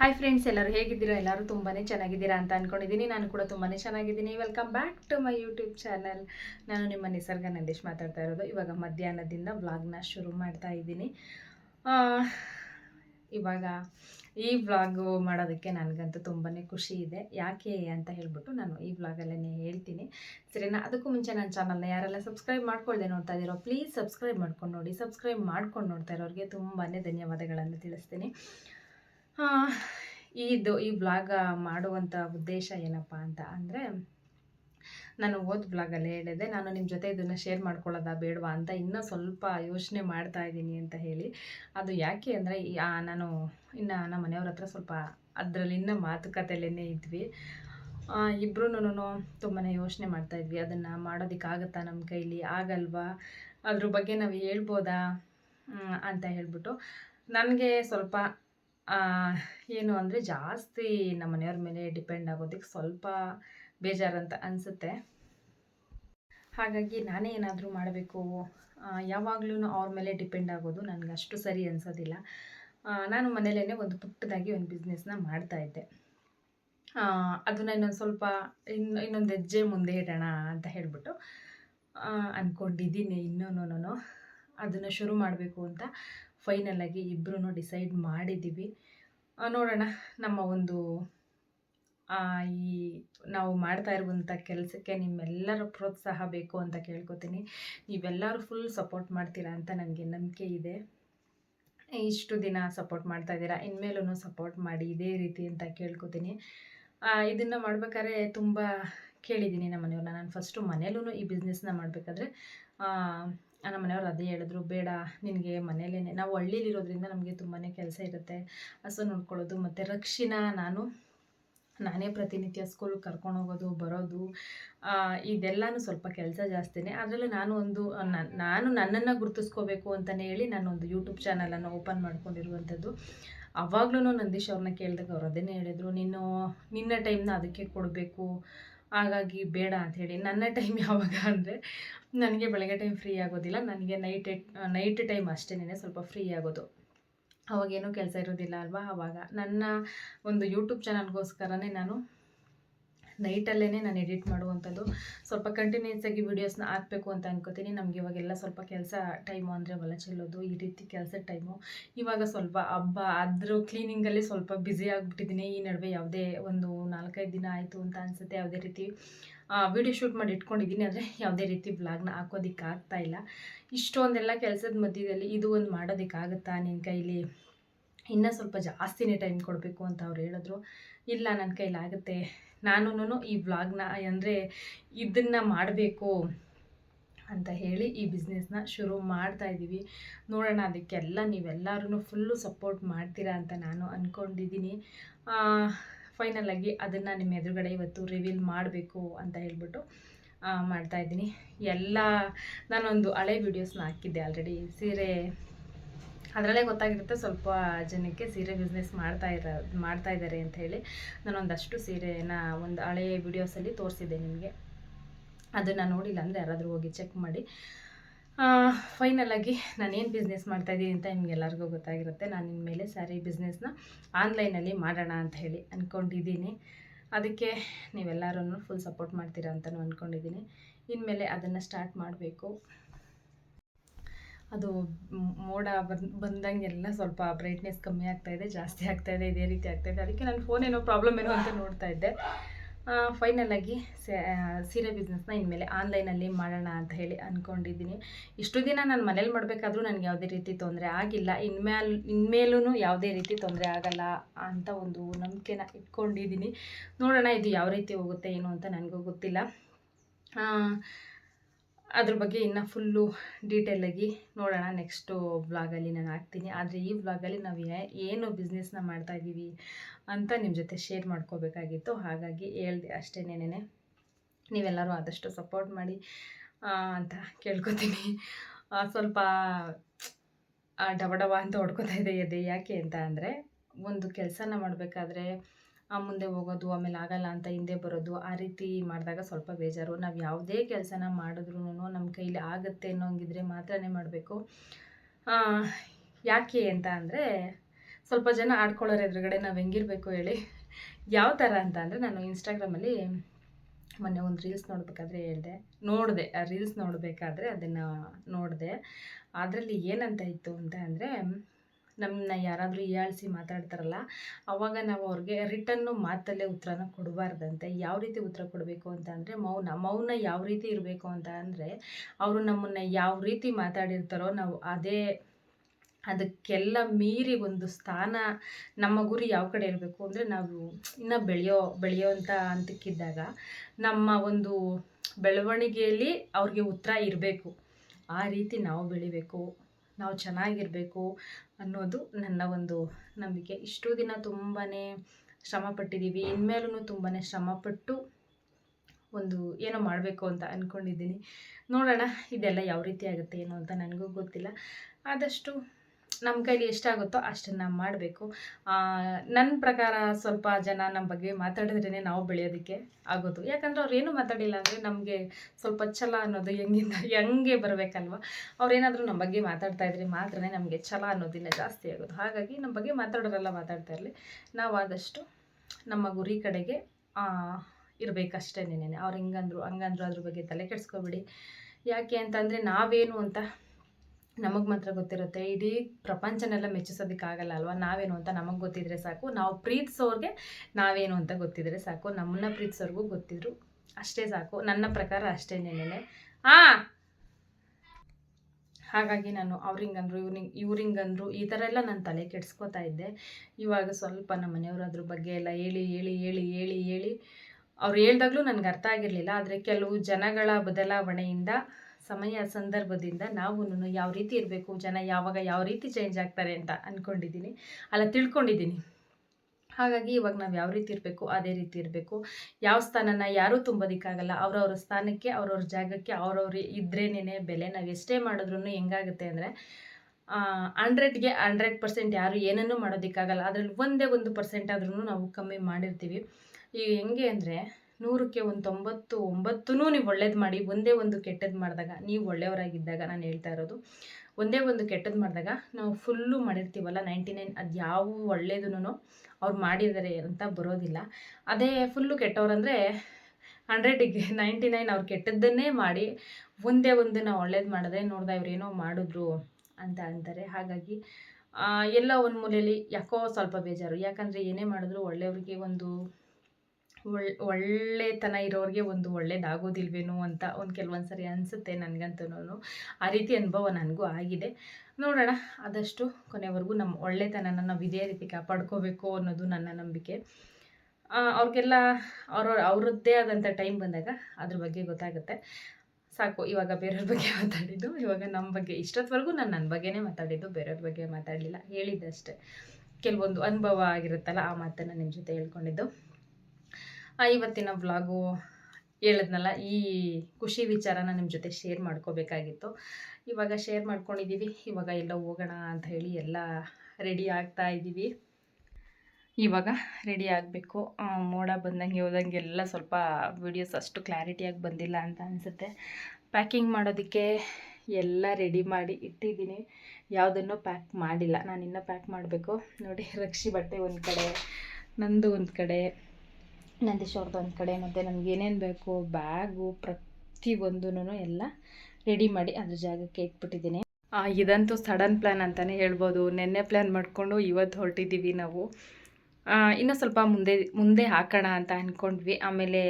Hi friends ಎಲ್ಲರೂ ಹೇಗಿದ್ದೀರಾ? ಎಲ್ಲರೂ ತುಂಬಾ ಚೆನ್ನಾಗಿದ್ದೀರಾ ಅಂತ ಅಂದ್ಕೊಂಡಿದ್ದೀನಿ ನಾನು ಕೂಡ ತುಂಬಾ ಚೆನ್ನಾಗಿದ್ದೀನಿ. Welcome back to my YouTube channel ನಾನು ನಿಮ್ಮ ನಿಸರ್ಗ ನಂದೇಶ್ ಮಾತಾಡ್ತಾ ಇರೋದು. ಇವಾಗ ಮಧ್ಯಾಹ್ನದಿಂದ ವ್ಲಾಗ್ನ ಶುರು ಮಾಡ್ತಾ ಇದ್ದೀನಿ. ಇವಾಗ ಈ ವ್ಲಾಗು ಮಾಡೋದಕ್ಕೆ ನನಗಂತೂ ತುಂಬಾ ಖುಷಿ ಇದೆ. ಯಾಕೆ ಅಂತ ಹೇಳ್ಬಿಟ್ಟು ನಾನು ಈ ವ್ಲಾಗಲ್ಲೇ ಹೇಳ್ತೀನಿ. ಸರಿನಾ? ಅದಕ್ಕೂ ಮುಂಚೆ ನನ್ನ ಚಾನಲ್ನ ಯಾರೆಲ್ಲ ಸಬ್ಸ್ಕ್ರೈಬ್ ಮಾಡ್ಕೊಳ್ಳದೆ ನೋಡ್ತಾ ಇದ್ದೀರೋ ಪ್ಲೀಸ್ ಸಬ್ಸ್ಕ್ರೈಬ್ ಮಾಡ್ಕೊಂಡು ನೋಡಿ. ಸಬ್ಸ್ಕ್ರೈಬ್ ಮಾಡ್ಕೊಂಡು ನೋಡ್ತಾ ಇರೋರಿಗೆ ತುಂಬಾ ಧನ್ಯವಾದಗಳನ್ನು ತಿಳಿಸ್ತೀನಿ. ಇದು ಈ ಬ್ಲಾಗ ಮಾಡುವಂಥ ಉದ್ದೇಶ ಏನಪ್ಪ ಅಂತ ಅಂದರೆ, ನಾನು ಓದ್ ಬ್ಲಾಗಲ್ಲಿ ಹೇಳಿದೆ. ನಾನು ನಿಮ್ಮ ಜೊತೆ ಇದನ್ನು ಶೇರ್ ಮಾಡ್ಕೊಳ್ಳೋದಾ ಬೇಡವಾ ಅಂತ ಇನ್ನೂ ಸ್ವಲ್ಪ ಯೋಚನೆ ಮಾಡ್ತಾ ಇದ್ದೀನಿ ಅಂತ ಹೇಳಿ. ಅದು ಯಾಕೆ ಅಂದರೆ ನಾನು ಇನ್ನು ನಮ್ಮ ಮನೆಯವ್ರ ಹತ್ರ ಸ್ವಲ್ಪ ಅದರಲ್ಲಿ ಇನ್ನೂ ಮಾತುಕತೆಯಲ್ಲೇ ಇದ್ವಿ. ಇಬ್ಬರೂ ತುಂಬಾ ಯೋಚನೆ ಮಾಡ್ತಾ ಇದ್ವಿ. ಅದನ್ನು ಮಾಡೋದಕ್ಕಾಗತ್ತಾ ನಮ್ಮ ಕೈಲಿ? ಆಗಲ್ವಾ? ಅದ್ರ ಬಗ್ಗೆ ನಾವು ಹೇಳ್ಬೋದಾ? ಅಂತ ಹೇಳ್ಬಿಟ್ಟು, ನನಗೆ ಸ್ವಲ್ಪ ಏನು ಅಂದರೆ ಜಾಸ್ತಿ ನಮ್ಮ ಮನೆಯವ್ರ ಮೇಲೆ ಡಿಪೆಂಡ್ ಆಗೋದಕ್ಕೆ ಸ್ವಲ್ಪ ಬೇಜಾರಂತ ಅನಿಸುತ್ತೆ. ಹಾಗಾಗಿ ನಾನೇ ಏನಾದರೂ ಮಾಡಬೇಕು ಯಾವಾಗಲೂ ಅವ್ರ ಮೇಲೆ ಡಿಪೆಂಡ್ ಆಗೋದು ನನಗೆ ಅಷ್ಟು ಸರಿ ಅನಿಸೋದಿಲ್ಲ. ನಾನು ಮನೇಲೇ ಒಂದು ಪುಟ್ಟದಾಗಿ ಒಂದು ಬಿಸ್ನೆಸ್ನ ಮಾಡ್ತಾಯಿದ್ದೆ ಅದನ್ನು ಇನ್ನೊಂದು ಸ್ವಲ್ಪ ಇನ್ನು ಇನ್ನೊಂದು ಹೆಜ್ಜೆ ಮುಂದೆ ಇಡೋಣ ಅಂತ ಹೇಳಿಬಿಟ್ಟು ಅಂದ್ಕೊಂಡಿದ್ದೀನಿ ಇನ್ನೂ ಅದನ್ನು ಶುರು ಮಾಡಬೇಕು ಅಂತ ಫೈನಲಾಗಿ ಇಬ್ಬರೂ ಡಿಸೈಡ್ ಮಾಡಿದ್ದೀವಿ ನೋಡೋಣ ನಮ್ಮ ಒಂದು ಈ ನಾವು ಮಾಡ್ತಾ ಇರುವಂಥ ಕೆಲಸಕ್ಕೆ ನಿಮ್ಮೆಲ್ಲರ ಪ್ರೋತ್ಸಾಹ ಬೇಕು ಅಂತ ಕೇಳ್ಕೊತೀನಿ. ನೀವೆಲ್ಲರೂ ಫುಲ್ ಸಪೋರ್ಟ್ ಮಾಡ್ತೀರಾ ಅಂತ ನನಗೆ ನಂಬಿಕೆ ಇದೆ. ಇಷ್ಟು ದಿನ ಸಪೋರ್ಟ್ ಮಾಡ್ತಾ ಇದ್ದೀರಾ ಇನ್ಮೇಲೂ ಸಪೋರ್ಟ್ ಮಾಡಿ ಇದೇ ರೀತಿ ಅಂತ ಕೇಳ್ಕೊತೀನಿ. ಇದನ್ನು ಮಾಡ್ಬೇಕಾದ್ರೆ ತುಂಬ ಕೇಳಿದ್ದೀನಿ ನಮ್ಮ ಮನೆಯವ್ರನ್ನ. ನಾನು ಫಸ್ಟು ಮನೇಲೂ ಈ ಬಿಸ್ನೆಸ್ನ ಮಾಡಬೇಕಾದ್ರೆ ನಮ್ಮ ಮನೆಯವ್ರು ಅದೇ ಹೇಳಿದ್ರು, ಬೇಡ, ನಿನಗೆ ಮನೇಲೇ ನಾವು ಹಳ್ಳಿಲಿರೋದ್ರಿಂದ ನಮಗೆ ತುಂಬಾ ಕೆಲಸ ಇರುತ್ತೆ, ಹಸು ನೋಡ್ಕೊಳ್ಳೋದು ಮತ್ತು ರಕ್ಷಿನ ನಾನು, ನಾನೇ ಪ್ರತಿನಿತ್ಯ ಸ್ಕೂಲ್ ಕರ್ಕೊಂಡು ಹೋಗೋದು, ಬರೋದು ಇದೆಲ್ಲನೂ ಸ್ವಲ್ಪ ಕೆಲಸ ಜಾಸ್ತಿನೇ. ಅದರಲ್ಲೂ ನಾನು ಒಂದು ನನ್- ನಾನು ನನ್ನನ್ನು ಗುರುತಿಸ್ಕೋಬೇಕು ಅಂತಲೇ ಹೇಳಿ ನಾನು ಒಂದು ಯೂಟ್ಯೂಬ್ ಚಾನಲನ್ನು ಓಪನ್ ಮಾಡ್ಕೊಂಡಿರುವಂಥದ್ದು. ಅವಾಗ್ಲೂ ನಂದೀಶ್ ಅವ್ರನ್ನ ಕೇಳಿದಾಗ ಅವ್ರು ಅದನ್ನೇ ಹೇಳಿದರು, ನೀನು, ನಿನ್ನ ಟೈಮ್ನ ಅದಕ್ಕೆ ಕೊಡಬೇಕು ಹಾಗಾಗಿ ಬೇಡ ಅಂಥೇಳಿ ನನ್ನ ಟೈಮ್ ಯಾವಾಗ ಅಂದರೆ, ನನಗೆ ಬೆಳಗ್ಗೆ ಟೈಮ್ ಫ್ರೀ ಆಗೋದಿಲ್ಲ. ನನಗೆ ನೈಟ್ ನೈಟ್ ಟೈಮ್ ಅಷ್ಟೇನೆ ಸ್ವಲ್ಪ ಫ್ರೀ ಆಗೋದು. ಅವಾಗೇನೂ ಕೆಲಸ ಇರೋದಿಲ್ಲ ಅಲ್ವಾ? ಆವಾಗ ನನ್ನ ಒಂದು ಯೂಟ್ಯೂಬ್ ಚಾನಲ್ಗೋಸ್ಕರನೇ ನಾನು ನೈಟಲ್ಲೇ ನಾನು ಎಡಿಟ್ ಮಾಡುವಂಥದ್ದು. ಸ್ವಲ್ಪ ಕಂಟಿನ್ಯೂಸ್ ಆಗಿ ವೀಡಿಯೋಸ್ನ ಹಾಕಬೇಕು ಅಂತ ಅನ್ಕೋತೀನಿ. ನಮಗೆ ಇವಾಗೆಲ್ಲ ಸ್ವಲ್ಪ ಕೆಲಸ ಟೈಮು ಅಂದರೆ ಹೊಲ ಚೆಲ್ಲೋದು, ಈ ರೀತಿ ಕೆಲಸದ ಟೈಮು ಇವಾಗ ಸ್ವಲ್ಪ ಹಬ್ಬ ಅದ್ರ ಕ್ಲೀನಿಂಗಲ್ಲಿ ಸ್ವಲ್ಪ ಬ್ಯುಸಿ ಆಗಿಬಿಟ್ಟಿದ್ದೀನಿ ಈ ನಡುವೆ ಯಾವುದೇ ಒಂದು ನಾಲ್ಕೈದು ದಿನ ಆಯಿತು ಅಂತ ಅನಿಸುತ್ತೆ. ಯಾವುದೇ ರೀತಿ ವಿಡಿಯೋ ಶೂಟ್ ಮಾಡಿ ಇಟ್ಕೊಂಡಿದ್ದೀನಿ ಆದರೆ ಯಾವುದೇ ರೀತಿ ಬ್ಲಾಗ್ನ ಹಾಕೋದಿಕ್ಕೆ ಆಗ್ತಾ ಇಲ್ಲ. ಇಷ್ಟೊಂದೆಲ್ಲ ಕೆಲಸದ ಮಧ್ಯದಲ್ಲಿ ಇದು ಒಂದು ಮಾಡೋದಕ್ಕಾಗುತ್ತಾ ನಿನ್ನ ಕೈಲಿ? ಇನ್ನೂ ಸ್ವಲ್ಪ ಜಾಸ್ತಿನೇ ಟೈಮ್ ಕೊಡಬೇಕು ಅಂತ ಅವ್ರು ಹೇಳಿದ್ರು. ಇಲ್ಲ ನನ್ನ ಕೈಲಾಗುತ್ತೆ. ನಾನು ಈ ವ್ಲಾಗ್ನ ಅಂದರೆ ಇದನ್ನು ಮಾಡಬೇಕು ಅಂತ ಹೇಳಿ ಈ ಬಿಸ್ನೆಸ್ನ ಶುರು ಮಾಡ್ತಾ ಇದ್ದೀವಿ. ನೋಡೋಣ ಅದಕ್ಕೆಲ್ಲ ನೀವೆಲ್ಲರೂ ಫುಲ್ಲು ಸಪೋರ್ಟ್ ಮಾಡ್ತೀರಾ ಅಂತ ನಾನು ಅಂದ್ಕೊಂಡಿದ್ದೀನಿ ಆಗಿ ಅದನ್ನು ನಿಮ್ಮ ಎದುರುಗಡೆ ಇವತ್ತು ರಿವೀಲ್ ಮಾಡಬೇಕು ಅಂತ ಹೇಳ್ಬಿಟ್ಟು ಮಾಡ್ತಾಯಿದ್ದೀನಿ ಎಲ್ಲ, ನಾನೊಂದು ಹಳೆ ವೀಡಿಯೋಸ್ನ ಹಾಕಿದ್ದೆ ಆಲ್ರೆಡಿ ಸೀರೆ ಅದರಲ್ಲೇ ಗೊತ್ತಾಗಿರುತ್ತೆ ಸ್ವಲ್ಪ ಜನಕ್ಕೆ ಸೀರೆ ಬಿಸ್ನೆಸ್ ಮಾಡ್ತಾ ಇರೋ, ಮಾಡ್ತಾ ಇದ್ದಾರೆ ಅಂತ ಹೇಳಿ. ನಾನೊಂದಷ್ಟು ಸೀರೆಯನ್ನು ಒಂದು ಹಳೆಯ ವಿಡಿಯೋಸಲ್ಲಿ ತೋರಿಸಿದ್ದೆ ನಿಮಗೆ. ಅದನ್ನು ನೋಡಿಲ್ಲ ಅಂದರೆ ಯಾರಾದರೂ ಹೋಗಿ ಚೆಕ್ ಮಾಡಿ. ಫೈನಲಾಗಿ ನಾನೇನು ಬಿಸ್ನೆಸ್ ಮಾಡ್ತಾಯಿದ್ದೀನಿ ಅಂತ ನಿಮ್ಗೆಲ್ಲರಿಗೂ ಗೊತ್ತಾಗಿರುತ್ತೆ. ನಾನು ಇನ್ಮೇಲೆ ಸ್ಯಾರಿ ಬಿಸ್ನೆಸ್ನ ಆನ್ಲೈನಲ್ಲಿ ಮಾಡೋಣ ಅಂತ ಹೇಳಿ ಅಂದ್ಕೊಂಡಿದ್ದೀನಿ ಅದಕ್ಕೆ ನೀವೆಲ್ಲರೂ ಫುಲ್ ಸಪೋರ್ಟ್ ಮಾಡ್ತೀರಾ ಅಂತಲೂ ಅಂದ್ಕೊಂಡಿದ್ದೀನಿ ಇನ್ಮೇಲೆ ಅದನ್ನು ಸ್ಟಾರ್ಟ್ ಮಾಡಬೇಕು. ಅದು ಮೋಡ ಬಂದ್ ಬಂದಂಗೆಲ್ಲ ಸ್ವಲ್ಪ ಬ್ರೈಟ್ನೆಸ್ ಕಮ್ಮಿ ಆಗ್ತಾ ಇದೆ, ಜಾಸ್ತಿ ಆಗ್ತಾ ಇದೆ, ಇದೇ ರೀತಿ ಆಗ್ತಾ ಇದೆ. ಅದಕ್ಕೆ ನನ್ನ ಫೋನ್ ಏನೋ ಪ್ರಾಬ್ಲಮ್ ಏನೋ ಅಂತ ನೋಡ್ತಾ ಇದ್ದೆ. ಫೈನಲ್ ಆಗಿ ಸೀರೆ ಬಿಸ್ನೆಸ್ನ ಇನ್ಮೇಲೆ ಆನ್ಲೈನಲ್ಲಿ ಮಾಡೋಣ ಅಂತ ಹೇಳಿ ಅಂದ್ಕೊಂಡಿದ್ದೀನಿ ಇಷ್ಟು ದಿನ ನಾನು ಮನೇಲಿ ಮಾಡಬೇಕಾದ್ರೂ ನನಗೆ ಯಾವುದೇ ರೀತಿ ತೊಂದರೆ ಆಗಿಲ್ಲ. ಇನ್ಮೇಲೆ ಇನ್ಮೇಲೂ ಯಾವುದೇ ರೀತಿ ತೊಂದರೆ ಆಗಲ್ಲ ಅಂತ ಒಂದು ನಂಬಿಕೆನ ಇಟ್ಕೊಂಡಿದ್ದೀನಿ. ನೋಡೋಣ ಇದು ಯಾವ ರೀತಿ ಹೋಗುತ್ತೆ, ಏನು ಅಂತ ನನಗೂ ಗೊತ್ತಿಲ್ಲ. ಅದ್ರ ಬಗ್ಗೆ ಇನ್ನು ಫುಲ್ಲು ಡೀಟೇಲಾಗಿ ನೋಡೋಣ. ನೆಕ್ಸ್ಟು ಬ್ಲಾಗಲ್ಲಿ ನಾನು ಹಾಕ್ತೀನಿ. ಆದರೆ ಈ ಬ್ಲಾಗಲ್ಲಿ ನಾವು ಏನು ಬಿಸ್ನೆಸ್ನ ಮಾಡ್ತಾ ಇದ್ದೀವಿ ಅಂತ ನಿಮ್ಮ ಜೊತೆ ಶೇರ್ ಮಾಡ್ಕೋಬೇಕಾಗಿತ್ತು. ಹಾಗಾಗಿ ಹೇಳ್ದೆ ಅಷ್ಟೇನೇನೆ ನೀವೆಲ್ಲರೂ ಆದಷ್ಟು ಸಪೋರ್ಟ್ ಮಾಡಿ ಅಂತ ಕೇಳ್ಕೊತೀನಿ. ಸ್ವಲ್ಪ ಡಬ ಡಬ ಅಂತ ಹೊಡ್ಕೊತಾ ಇದೆ ಎದೆ. ಯಾಕೆ ಅಂತ ಅಂದರೆ, ಒಂದು ಕೆಲಸನ ಮಾಡಬೇಕಾದ್ರೆ ಮುಂದೆ ಹೋಗೋದು, ಆಮೇಲೆ ಆಗಲ್ಲ ಅಂತ ಹಿಂದೆ ಬರೋದು, ಆ ರೀತಿ ಮಾಡಿದಾಗ ಸ್ವಲ್ಪ ಬೇಜಾರು. ನಾವು ಯಾವುದೇ ಕೆಲಸನ ಮಾಡಿದ್ರೂ ನಮ್ಮ ಕೈಲಿ ಆಗುತ್ತೆ ಅನ್ನೋಂಗಿದ್ರೆ ಮಾತ್ರನೇ ಮಾಡಬೇಕು. ಯಾಕೆ ಅಂತ ಅಂದರೆ, ಸ್ವಲ್ಪ ಜನ ಆಡ್ಕೊಳ್ಳೋರು ಎದುರುಗಡೆ ನಾವು ಹೆಂಗಿರಬೇಕು ಹೇಳಿ. ಯಾವ ಥರ ಅಂತ ಅಂದರೆ ನಾನು ಇನ್ಸ್ಟಾಗ್ರಾಮಲ್ಲಿ ಮೊನ್ನೆ ಒಂದು ರೀಲ್ಸ್ ನೋಡಬೇಕಾದ್ರೆ ಹೇಳಿದೆ. ನೋಡಿದೆ, ಆ ರೀಲ್ಸ್ ನೋಡಬೇಕಾದ್ರೆ ಅದನ್ನು ನೋಡಿದೆ. ಅದರಲ್ಲಿ ಏನಂತ ಇತ್ತು ಅಂತ ಅಂದರೆ ನಮ್ಮನ್ನ ಯಾರಾದರೂ ಹೀಯಾಳಿಸಿ ಮಾತಾಡ್ತಾರಲ್ಲ, ಅವಾಗ ನಾವು ಅವ್ರಿಗೆ ರಿಟನ್ನು ಮಾತಲ್ಲೇ ಉತ್ತರನ ಕೊಡಬಾರ್ದಂತೆ. ಯಾವ ರೀತಿ ಉತ್ತರ ಕೊಡಬೇಕು ಅಂತ ಅಂದರೆ, ಮೌನ ಮೌನ ಯಾವ ರೀತಿ ಇರಬೇಕು ಅಂತ ಅಂದರೆ, ಅವರು ನಮ್ಮನ್ನು ಯಾವ ರೀತಿ ಮಾತಾಡಿರ್ತಾರೋ ನಾವು ಅದೇ, ಅದಕ್ಕೆಲ್ಲ ಮೀರಿ ಒಂದು ಸ್ಥಾನ ನಮ್ಮ ಗುರಿ ಯಾವ ಕಡೆ ಇರಬೇಕು ಅಂದರೆ ನಾವು ಇನ್ನೂ ಬೆಳೆಯೋ ಬೆಳೆಯೋವಂಥ ಅಂತಕ್ಕಿದ್ದಾಗ ನಮ್ಮ ಒಂದು ಬೆಳವಣಿಗೆಯಲ್ಲಿ ಅವ್ರಿಗೆ ಉತ್ತರ ಇರಬೇಕು. ಆ ರೀತಿ ನಾವು ಬೆಳಿಬೇಕು. ನಾವು ಚೆನ್ನಾಗಿರಬೇಕು ಅನ್ನೋದು ನನ್ನ ಒಂದು ನಂಬಿಕೆ. ಇಷ್ಟು ದಿನ ತುಂಬಾ ಶ್ರಮಪಟ್ಟಿದ್ದೀವಿ ಇನ್ಮೇಲೂ ತುಂಬಾ ಶ್ರಮಪಟ್ಟು ಒಂದು ಏನೋ ಮಾಡಬೇಕು ಅಂತ ಅಂದ್ಕೊಂಡಿದ್ದೀನಿ ನೋಡೋಣ, ಇದೆಲ್ಲ ಯಾವ ರೀತಿ ಆಗುತ್ತೆ ಏನು ಅಂತ ನನಗೂ ಗೊತ್ತಿಲ್ಲ. ಆದಷ್ಟು ನಮ್ಮ ಕೈಲಿ ಎಷ್ಟಾಗುತ್ತೋ ಅಷ್ಟನ್ನು ಮಾಡಬೇಕು. ನನ್ನ ಪ್ರಕಾರ ಸ್ವಲ್ಪ ಜನ ನಮ್ಮ ಬಗ್ಗೆ ಮಾತಾಡಿದ್ರೇ ನಾವು ಬೆಳೆಯೋದಕ್ಕೆ ಆಗೋದು. ಯಾಕಂದ್ರೆ ಅವ್ರು ಏನೂ ಮಾತಾಡಿಲ್ಲ ಅಂದರೆ ನಮಗೆ ಸ್ವಲ್ಪ ಛಲ ಅನ್ನೋದು ಹೆಂಗಿಂದ ಹೆಂಗೆ ಬರಬೇಕಲ್ವ? ಅವ್ರೇನಾದರೂ ನಮ್ಮ ಬಗ್ಗೆ ಮಾತಾಡ್ತಾ ಇದ್ರೆ ಮಾತ್ರ ನಮಗೆ ಛಲ ಅನ್ನೋದಿನ್ನ ಜಾಸ್ತಿ ಆಗೋದು. ಹಾಗಾಗಿ ನಮ್ಮ ಬಗ್ಗೆ ಮಾತಾಡೋರೆಲ್ಲ ಮಾತಾಡ್ತಾ ಇರಲಿ. ನಾವು ಆದಷ್ಟು ನಮ್ಮ ಗುರಿ ಕಡೆಗೆ ಇರಬೇಕಷ್ಟೇ ಅವ್ರು ಹೆಂಗಂದ್ರು, ಹಂಗಂದ್ರು ಅದ್ರ ಬಗ್ಗೆ ತಲೆ ಕೆಡಿಸ್ಕೊಬೇಡಿ. ಯಾಕೆ ಅಂತಂದರೆ ನಾವೇನು ಅಂತ ನಮಗೆ ಮಾತ್ರ ಗೊತ್ತಿರುತ್ತೆ, ಇಡೀ ಪ್ರಪಂಚನೆಲ್ಲ ಮೆಚ್ಚಿಸೋದಕ್ಕಾಗಲ್ಲ ಅಲ್ವಾ? ನಾವೇನು ಅಂತ ನಮಗೆ ಗೊತ್ತಿದ್ರೆ ಸಾಕು. ನಾವು ಪ್ರೀತಿಸೋರಿಗೆ ನಾವೇನು ಅಂತ ಗೊತ್ತಿದ್ರೆ ಸಾಕು. ನಮ್ಮನ್ನ ಪ್ರೀತಿಸೋರ್ಗೂ ಗೊತ್ತಿದ್ರು ಅಷ್ಟೇ ಸಾಕು. ನನ್ನ ಪ್ರಕಾರ ಅಷ್ಟೇ ಹಾಂ ಹಾಗಾಗಿ ನಾನು ಅವ್ರಿಂಗಂದ್ರು ಇವ್ರಿಂಗ್ ಇವ್ರಿಂಗಂದ್ರು ಈ ಥರ ಎಲ್ಲ ನಾನು ತಲೆ ಕೆಡ್ಸ್ಕೊತಾ ಇದ್ದೆ. ಇವಾಗ ಸ್ವಲ್ಪ ನಮ್ಮ ಮನೆಯವರು ಅದ್ರ ಬಗ್ಗೆ ಎಲ್ಲ ಹೇಳಿ ಹೇಳಿ ಹೇಳಿ ಹೇಳಿ ಹೇಳಿ ಅವ್ರು ಹೇಳ್ದಾಗ್ಲೂ ನನಗೆ ಅರ್ಥ ಆಗಿರಲಿಲ್ಲ. ಆದರೆ ಕೆಲವು ಜನಗಳ ಬದಲಾವಣೆಯಿಂದ ಸಮಯ ಸಂದರ್ಭದಿಂದ ನಾವು ಯಾವ ರೀತಿ ಇರಬೇಕು, ಜನ ಯಾವಾಗ ಯಾವ ರೀತಿ ಚೇಂಜ್ ಆಗ್ತಾರೆ ಅಂತ ಅಂದ್ಕೊಂಡಿದ್ದೀನಿ ಅಲ್ಲ, ತಿಳ್ಕೊಂಡಿದ್ದೀನಿ. ಹಾಗಾಗಿ ಇವಾಗ ನಾವು ಯಾವ ರೀತಿ ಇರಬೇಕು, ಅದೇ ರೀತಿ ಇರಬೇಕು. ಯಾವ ಸ್ಥಾನನ ಯಾರೂ ತುಂಬೋದಕ್ಕಾಗಲ್ಲ. ಅವ್ರವ್ರ ಸ್ಥಾನಕ್ಕೆ, ಅವ್ರವ್ರ ಜಾಗಕ್ಕೆ, ಅವ್ರವ್ರು ಇದ್ರೇನೇ ಬೆಲೆ ನಾವು ಎಷ್ಟೇ ಮಾಡಿದ್ರೂ ಹೆಂಗಾಗುತ್ತೆ ಅಂದರೆ ಹಂಡ್ರೆಡ್ಗೆ ಹಂಡ್ರೆಡ್ ಪರ್ಸೆಂಟ್ ಯಾರು ಏನನ್ನೂ ಮಾಡೋದಕ್ಕಾಗಲ್ಲ. ಅದರಲ್ಲಿ ಒಂದೇ ಒಂದು ಪರ್ಸೆಂಟ್ ಆದ್ರೂ ನಾವು ಕಮ್ಮಿ ಮಾಡಿರ್ತೀವಿ. ಈಗ ಹೆಂಗೆ ಅಂದರೆ ನೂರಕ್ಕೆ ಒಂದು ತೊಂಬತ್ತು ಒಂಬತ್ತೂ ನೀವು ಒಳ್ಳೇದು ಮಾಡಿ, ಒಂದೇ ಒಂದು ಕೆಟ್ಟದ್ದು ಮಾಡಿದಾಗ, ನೀವು ಒಳ್ಳೆಯವರಾಗಿದ್ದಾಗ ನಾನು ಹೇಳ್ತಾ ಇರೋದು, ಒಂದೇ ಒಂದು ಕೆಟ್ಟದ್ದು ಮಾಡಿದಾಗ ನಾವು ಫುಲ್ಲು ಮಾಡಿರ್ತೀವಲ್ಲ ನೈಂಟಿ ನೈನ್ ಅದು ಯಾವ ಒಳ್ಳೇದೂ ಅವ್ರು ಮಾಡಿದ್ದಾರೆ ಅಂತ ಬರೋದಿಲ್ಲ. ಅದೇ ಫುಲ್ಲು ಕೆಟ್ಟವ್ರಂದರೆ ಹಂಡ್ರೆಡಿಗೆ ನೈಂಟಿ ನೈನ್ ಅವ್ರು ಕೆಟ್ಟದ್ದನ್ನೇ ಮಾಡಿ, ಒಂದೇ ಒಂದು ನಾವು ಒಳ್ಳೇದು ಮಾಡಿದ್ರೆ ನೋಡ್ದೆ ಇವ್ರೇನೋ ಮಾಡಿದ್ರು ಅಂತ ಅಂತಾರೆ. ಹಾಗಾಗಿ ಎಲ್ಲ ಒಂದು ಮೂಲೆಯಲ್ಲಿ ಯಾಕೋ ಸ್ವಲ್ಪ ಬೇಜಾರು. ಯಾಕಂದರೆ ಏನೇ ಮಾಡಿದ್ರು ಒಳ್ಳೆಯವ್ರಿಗೆ ಒಂದು ಒಳ್, ಒಳ್ಳೆತನ ಇರೋರಿಗೆ ಒಂದು ಒಳ್ಳೇದಾಗೋದಿಲ್ವೇನೋ ಅಂತ ಒಂದು ಕೆಲವೊಂದು ಸರಿ ಅನಿಸುತ್ತೆ ನನಗಂತೂ ಆ ರೀತಿ ಅನುಭವ ನನಗೂ ಆಗಿದೆ. ನೋಡೋಣ, ಆದಷ್ಟು ಕೊನೆವರೆಗೂ ನಮ್ಮ ಒಳ್ಳೆತನನ ನಾವು ಇದೇ ರೀತಿ ಕಾಪಾಡ್ಕೋಬೇಕು ಅನ್ನೋದು ನನ್ನ ನಂಬಿಕೆ. ಅವ್ರಿಗೆಲ್ಲ ಅವ್ರವ್ರ ಅವರದ್ದೇ ಆದಂಥ ಟೈಮ್ ಬಂದಾಗ ಅದ್ರ ಬಗ್ಗೆ ಗೊತ್ತಾಗುತ್ತೆ. ಸಾಕು, ಇವಾಗ ಬೇರೆಯವ್ರ ಬಗ್ಗೆ ಮಾತಾಡಿದ್ದು, ಇವಾಗ ನಮ್ಮ ಬಗ್ಗೆ ಇಷ್ಟೊತ್ತವರೆಗೂ ನಾನು ನನ್ನ ಬಗ್ಗೆನೇ ಮಾತಾಡಿದ್ದು, ಬೇರೆಯವ್ರ ಬಗ್ಗೆ ಮಾತಾಡಲಿಲ್ಲ, ಹೇಳಿದ್ದಷ್ಟೇ. ಕೆಲವೊಂದು ಅನುಭವ ಆಗಿರುತ್ತಲ್ಲ ಆ ಮಾತನ್ನು ನಿಮ್ಮ ಜೊತೆ ಹೇಳ್ಕೊಂಡಿದ್ದು. ಇವತ್ತಿನ ವ್ಲಾಗು ಹೇಳಿದ್ನಲ್ಲ, ಈ ಖುಷಿ ವಿಚಾರನ ನಿಮ್ಮ ಜೊತೆ ಶೇರ್ ಮಾಡ್ಕೋಬೇಕಾಗಿತ್ತು. ಇವಾಗ ಶೇರ್ ಮಾಡ್ಕೊಂಡಿದ್ದೀವಿ ಇವಾಗ ಎಲ್ಲ ಹೋಗೋಣ ಅಂತ ಹೇಳಿ ಎಲ್ಲ ರೆಡಿ ಆಗ್ತಾ ಇದ್ದೀವಿ ಇವಾಗ ರೆಡಿ ಆಗಬೇಕು. ಮೋಡ ಬಂದಂಗೆ ಹೋದಂಗೆ ಎಲ್ಲ ಸ್ವಲ್ಪ ವಿಡಿಯೋಸ್ ಅಷ್ಟು ಕ್ಲಾರಿಟಿಯಾಗಿ ಬಂದಿಲ್ಲ ಅಂತ ಅನಿಸುತ್ತೆ. ಪ್ಯಾಕಿಂಗ್ ಮಾಡೋದಕ್ಕೆ ಎಲ್ಲ ರೆಡಿ ಮಾಡಿ ಇಟ್ಟಿದ್ದೀನಿ. ಯಾವುದನ್ನು ಪ್ಯಾಕ್ ಮಾಡಿಲ್ಲ. ನಾನು ಇನ್ನೂ ಪ್ಯಾಕ್ ಮಾಡಬೇಕು. ನೋಡಿ, ರಕ್ಷಿ ಬಟ್ಟೆ ಒಂದು ಕಡೆ, ನಂದು ಒಂದು ಕಡೆ. ನಂದೀಶ್ ಅವ್ರದ್ದು ಒಂದು ಕಡೆ ಮತ್ತು ನಮ್ಗೆ ಏನೇನು ಬೇಕು ಬ್ಯಾಗು ಪ್ರತಿಯೊಂದೂ ಎಲ್ಲ ರೆಡಿ ಮಾಡಿ ಅದ್ರ ಜಾಗಕ್ಕೆ ಇಟ್ಬಿಟ್ಟಿದ್ದೀನಿ. ಇದಂತೂ ಸಡನ್ ಪ್ಲ್ಯಾನ್ ಅಂತಲೇ ಹೇಳ್ಬೋದು. ನೆನ್ನೆ ಪ್ಲ್ಯಾನ್ ಮಾಡಿಕೊಂಡು ಇವತ್ತು ಹೊರಟಿದ್ದೀವಿ ನಾವು. ಇನ್ನೂ ಸ್ವಲ್ಪ ಮುಂದೆ ಮುಂದೆ ಹಾಕೋಣ ಅಂತ ಅಂದ್ಕೊಂಡ್ವಿ ಆಮೇಲೆ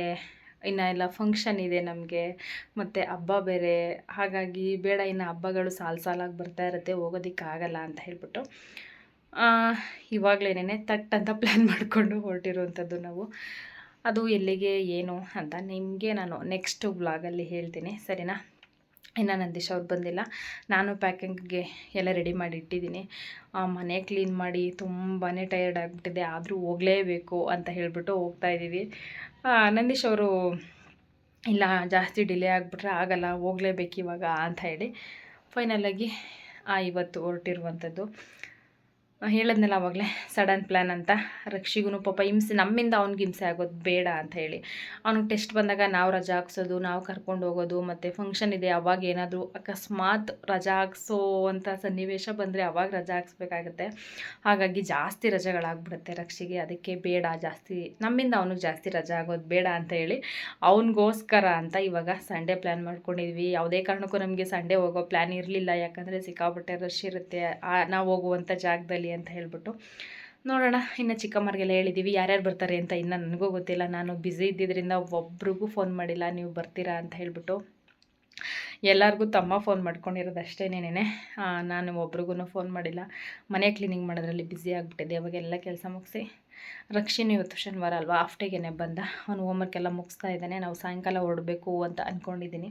ಇನ್ನು ಎಲ್ಲ ಫಂಕ್ಷನ್ ಇದೆ ನಮಗೆ. ಮತ್ತು ಹಬ್ಬ ಬೇರೆ. ಹಾಗಾಗಿ ಬೇಡ, ಇನ್ನು ಹಬ್ಬಗಳು ಸಾಲು ಸಾಲಾಗಿ ಬರ್ತಾ ಇರುತ್ತೆ ಹೋಗೋದಕ್ಕಾಗಲ್ಲ ಅಂತ ಹೇಳ್ಬಿಟ್ಟು. ಇವಾಗಲೇ ತಟ್ ಅಂತ ಪ್ಲ್ಯಾನ್ ಮಾಡಿಕೊಂಡು ಹೊರಟಿರುವಂಥದ್ದು ನಾವು. ಅದು ಎಲ್ಲಿಗೆ, ಏನು ಅಂತ ನಿಮಗೆ ನಾನು ನೆಕ್ಸ್ಟ್ ವ್ಲಾಗಲ್ಲಿ ಹೇಳ್ತೀನಿ, ಸರಿನಾ? ಇನ್ನು ನಂದೀಶ್ ಅವ್ರು ಬಂದಿಲ್ಲ. ನಾನು ಪ್ಯಾಕಿಂಗ್ಗೆ ಎಲ್ಲ ರೆಡಿ ಮಾಡಿ ಇಟ್ಟಿದ್ದೀನಿ. ಮನೆ ಕ್ಲೀನ್ ಮಾಡಿ ತುಂಬಾ ಟಯರ್ಡ್ ಆಗಿಬಿಟ್ಟಿದೆ. ಆದರೂ ಹೋಗಲೇಬೇಕು ಅಂತ ಹೇಳಿಬಿಟ್ಟು ಹೋಗ್ತಾ ಇದ್ದೀವಿ. ನಂದೀಶ್ ಅವರು ಇಲ್ಲ, ಜಾಸ್ತಿ ಡಿಲೇ ಆಗಿಬಿಟ್ರೆ ಆಗಲ್ಲ ಹೋಗಲೇಬೇಕು ಇವಾಗ ಅಂತ ಹೇಳಿ ಫೈನಲಾಗಿ ಇವತ್ತು ಹೊರಟಿರುವಂಥದ್ದು. ಹೇಳದ್ನಲ್ಲ ಆವಾಗಲೇ ಸಡನ್ ಪ್ಲ್ಯಾನ್ ಅಂತ. ರಕ್ಷಿಗೂ ಪಾಪ ಹಿಂಸೆ, ನಮ್ಮಿಂದ ಅವ್ನಿಗೆ ಹಿಂಸೆ ಆಗೋದು ಬೇಡ ಅಂತ ಹೇಳಿ. ಅವ್ನಿಗೆ ಟೆಸ್ಟ್ ಬಂದಾಗ ನಾವು ರಜಾ ಹಾಕ್ಸೋದು, ನಾವು ಕರ್ಕೊಂಡು ಹೋಗೋದು, ಮತ್ತು ಫಂಕ್ಷನ್ ಇದೆ, ಅವಾಗ ಏನಾದರೂ ಅಕಸ್ಮಾತ್ ರಜಾ ಹಾಕ್ಸೋ ಅಂತ ಸನ್ನಿವೇಶ ಬಂದರೆ ಅವಾಗ ರಜಾ ಹಾಕ್ಸ್ಬೇಕಾಗತ್ತೆ. ಹಾಗಾಗಿ ಜಾಸ್ತಿ ರಜೆಗಳಾಗ್ಬಿಡುತ್ತೆ ರಕ್ಷಿಗೆ, ಅದಕ್ಕೆ ಬೇಡ, ಜಾಸ್ತಿ, ನಮ್ಮಿಂದ ಅವ್ನಿಗೆ ಜಾಸ್ತಿ ರಜಾ ಆಗೋದು ಬೇಡ ಅಂತ ಹೇಳಿ ಅವನಿಗೋಸ್ಕರ ಅಂತ ಇವಾಗ ಸಂಡೇ ಪ್ಲ್ಯಾನ್ ಮಾಡ್ಕೊಂಡಿದ್ವಿ. ಯಾವುದೇ ಕಾರಣಕ್ಕೂ ನಮಗೆ ಸಂಡೇ ಹೋಗೋ ಪ್ಲ್ಯಾನ್ ಇರಲಿಲ್ಲ, ಯಾಕಂದರೆ ಸಿಕ್ಕಾಪಟ್ಟೆ ರಶ್ ಇರುತ್ತೆ. ನಾವು ಹೋಗುವಂಥ ಜಾಗದಲ್ಲಿ ಅಂತ ಹೇಳ್ಬಿಟ್ಟು, ನೋಡೋಣ, ಇನ್ನು ಚಿಕ್ಕಮ್ಮರಿಗೆಲ್ಲ ಹೇಳಿದ್ದೀವಿ ಯಾರ್ಯಾರು ಬರ್ತಾರೆ ಅಂತ ಇನ್ನು ನನಗೂ ಗೊತ್ತಿಲ್ಲ. ನಾನು ಬ್ಯುಸಿ ಇದ್ದಿದ್ದರಿಂದ ಒಬ್ರಿಗೂ ಫೋನ್ ಮಾಡಿಲ್ಲ, ನೀವು ಬರ್ತೀರಾ ಅಂತ ಹೇಳ್ಬಿಟ್ಟು, ಎಲ್ಲರಿಗೂ ತಮ್ಮ ಫೋನ್ ಮಾಡ್ಕೊಂಡಿರೋದು ಅಷ್ಟೇನೇನೆ ನಾನು ಒಬ್ರಿಗೂ ಫೋನ್ ಮಾಡಿಲ್ಲ. ಮನೆ ಕ್ಲೀನಿಂಗ್ ಮಾಡೋದ್ರಲ್ಲಿ ಬ್ಯುಸಿ ಆಗಿಬಿಟ್ಟಿದೆ ಅವಾಗೆಲ್ಲ ಕೆಲಸ ಮುಗಿಸಿ ರಕ್ಷಿನ ಇವತ್ತು ಶನಿವಾರ ಅಲ್ವಾ ಆಫ್ಟೇಗೆ ಬಂದ. ಅವನು ಹೋಮ್ವರ್ಕ್ ಎಲ್ಲ ಮುಗಿಸ್ತಾ ಇದ್ದಾನೆ, ನಾವು ಸಾಯಂಕಾಲ ಹೊರಡಬೇಕು ಅಂತ ಅಂದ್ಕೊಂಡಿದ್ದೀನಿ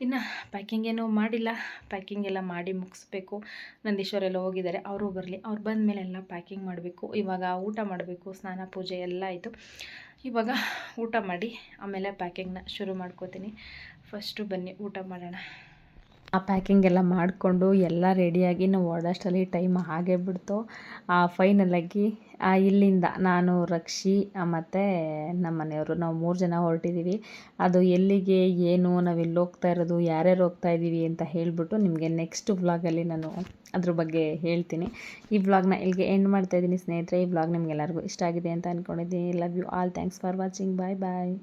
ಇನ್ನು ಪ್ಯಾಕಿಂಗ್ ಏನೂ ಮಾಡಿಲ್ಲ. ಪ್ಯಾಕಿಂಗ್ ಎಲ್ಲ ಮಾಡಿ ಮುಗಿಸ್ಬೇಕು. ನಂದೀಶ್ವರೆಲ್ಲ ಹೋಗಿದ್ದಾರೆ. ಅವರು ಬರಲಿ. ಅವ್ರು ಬಂದ ಮೇಲೆ ಎಲ್ಲ ಪ್ಯಾಕಿಂಗ್ ಮಾಡಬೇಕು. ಇವಾಗ ಊಟ ಮಾಡಬೇಕು. ಸ್ನಾನ, ಪೂಜೆ ಎಲ್ಲ ಆಯಿತು. ಇವಾಗ ಊಟ ಮಾಡಿ ಆಮೇಲೆ ಪ್ಯಾಕಿಂಗ್ನ ಶುರು ಮಾಡ್ಕೋತೀನಿ. ಫಸ್ಟು ಬನ್ನಿ, ಊಟ ಮಾಡೋಣ. ಆ ಪ್ಯಾಕಿಂಗ್ ಎಲ್ಲ ಮಾಡಿಕೊಂಡು ಎಲ್ಲ ರೆಡಿಯಾಗಿ ನಾವು ಓಡೋಷ್ಟರಲ್ಲಿ ಟೈಮ್ ಹಾಗೆ ಬಿಡ್ತು. ಫೈನಲಾಗಿ ಇಲ್ಲಿಂದ ನಾನು, ರಕ್ಷಿ ಮತ್ತು ನಮ್ಮ ಮನೆಯವರು, ನಾವು ಮೂರು ಜನ ಹೊರಟಿದ್ದೀವಿ ಅದು ಎಲ್ಲಿಗೆ, ಏನು, ನಾವು ಎಲ್ಲಿ ಹೋಗ್ತಾ ಇರೋದು, ಯಾರ್ಯಾರು ಹೋಗ್ತಾ ಇದ್ದೀವಿ ಅಂತ ಹೇಳಿಬಿಟ್ಟು ನಿಮಗೆ ನೆಕ್ಸ್ಟ್ ವ್ಲಾಗಲ್ಲಿ ನಾನು ಅದ್ರ ಬಗ್ಗೆ ಹೇಳ್ತೀನಿ. ಈ ವ್ಲಾಗ್ನ ಇಲ್ಲಿಗೆ ಎಂಡ್ ಮಾಡ್ತಾಯಿದ್ದೀನಿ ಸ್ನೇಹಿತರೆ. ಈ ವ್ಲಾಗ್ ನಿಮ್ಗೆಲ್ಲರಿಗೂ ಇಷ್ಟ ಆಗಿದೆ ಅಂತ ಅಂದ್ಕೊಂಡಿದ್ದೀನಿ love you all thanks for watching bye bye